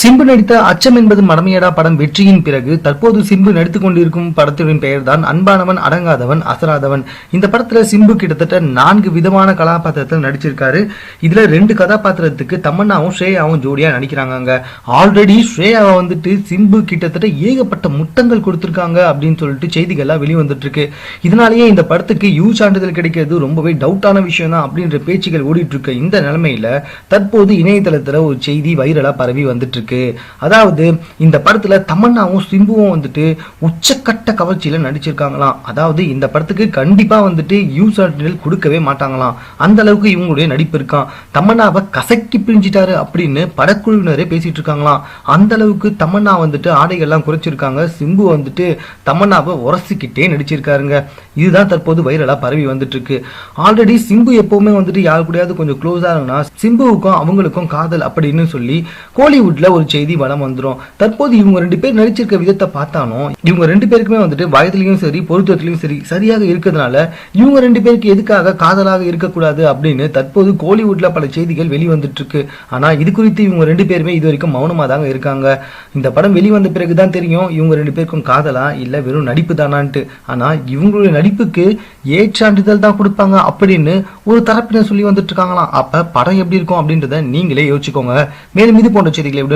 சிம்பு நடித்த அச்சம் என்பது மடமையடா படம் வெற்றியின் பிறகு தற்போது சிம்பு நடித்துக் கொண்டிருக்கும் படத்தின் பெயர்தான் அன்பானவன் அடங்காதவன் அசராதவன். இந்த படத்துல சிம்பு கிட்டத்தட்ட நான்கு விதமான கதாபாத்திரத்தில் நடிச்சிருக்காரு. இதுல ரெண்டு கதாபாத்திரத்துக்கு தமன்னாவும் ஸ்ரேயாவும் ஜோடியா நடிக்கிறாங்க ஆல்ரெடி ஸ்ரேயாவை வந்துட்டு சிம்பு கிட்டத்தட்ட ஏகப்பட்ட முட்டங்கள் கொடுத்திருக்காங்க அப்படின்னு சொல்லிட்டு செய்திகள்லாம் வெளிவந்துட்டு இருக்கு இதனாலேயே இந்த படத்துக்கு யூ சான்றிதழ் கிடைக்கிறது ரொம்பவே டவுட்டான விஷயம் தான் அப்படின்ற பேச்சுகள் ஓடிட்டு இருக்க இந்த நிலைமையில தற்போது இணையதளத்துல ஒரு செய்தி வைரலா பரவி வந்துட்டு இருக்கு. அதாவது இந்த படத்துல தமன்னாவும் சிம்புவும் வந்துட்டு உச்சக்கட்ட கவர்ச்சியில் நடிச்சிருக்காங்களாம். அதாவது இந்த படத்துக்கு கண்டிப்பாக வந்துட்டு யூஸ் ஆர்டினல் கொடுக்கவே மாட்டாங்களாம். அந்த அளவுக்கு இவங்களுடைய நடிப்பு இருக்கான் தமன்னாவை கசக்கி பிரிஞ்சிட்டாரு அப்படின்னு படக்குழுவினரே பேசிட்டு இருக்காங்களாம். அந்த அளவுக்கு தமன்னா வந்துட்டு ஆடைகள்லாம் குறைச்சிருக்காங்க. சிம்பு வந்துட்டு தமன்னாவை உரசிக்கிட்டே நடிச்சிருக்காருங்க. இதுதான் தற்போது வைரலா பரவி வந்துட்டு இருக்கு ஆல்ரெடி சிம்பு எப்பவுமே வந்துட்டு யாரு கூடயாவது கொஞ்சம் க்ளோஸாக இருக்குன்னா சிம்புவுக்கும் அவங்களுக்கும் காதல் அப்படின்னு சொல்லி கோலிவுட்ல ஒரு செய்தி வளம் வந்துடும் தற்போது இவங்க ரெண்டு பேர் நடிச்சிருக்க விதத்தை பார்த்தாலும் இவங்க ரெண்டு பேருக்குமே வந்துட்டு வயதுலையும் சரி பொருத்தத்திலையும் சரி சரியாக இருக்கிறதுனால இவங்க ரெண்டு பேருக்கு எதுக்காக காதலாக இருக்கக்கூடாது அப்படின்னு தற்போது கோலிவுட்ல பல செய்திகள் வெளிவந்துட்டு இருக்கு ஆனா இது குறித்து இவங்க ரெண்டு பேருமே இது வரைக்கும் மௌனமாக தாங்க இருக்காங்க. இந்த படம் வெளிவந்த பிறகுதான் தெரியும் இவங்க ரெண்டு பேருக்கும் காதலா இல்ல வெறும் நடிப்பு தானான்ட்டு. ஆனா இவங்களுடைய நடிப்புக்கு ஏற்றாண்டுதல் தான் கொடுப்பாங்க அப்படின்னு ஒரு தரப்பினர் சொல்லி வந்துட்டு இருக்காங்களாம் அப்ப படம் எப்படி இருக்கும் அப்படின்றத நீங்களே யோசிச்சுக்கோங்க. மேலும் இது போன்ற செய்திகளை